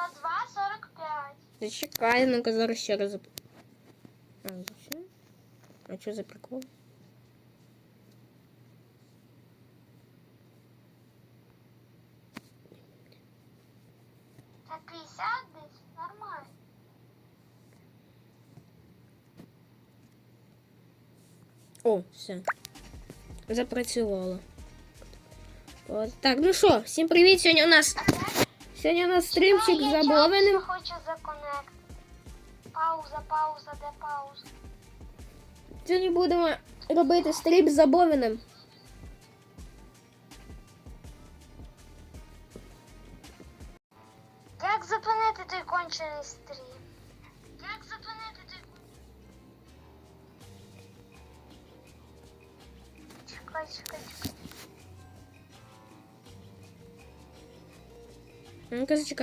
2, 45. Зачекай, ну-ка зараз ще раз. зап- А, все? А що за прикол? Це 50 десь? Нормально. О, все. Запрацювало. От. Так, ну що, всім привіт. Сьогодні у нас сьогодні у нас стрімчик А, з я забавленим. часто хочу законект. Пауза, пауза, де пауза? Сьогодні будемо робити стрім з забавленим. Як зупинити той кончений стрім? Як зупинити той Чекай, чекай, чекай. Ну-ка зачекай.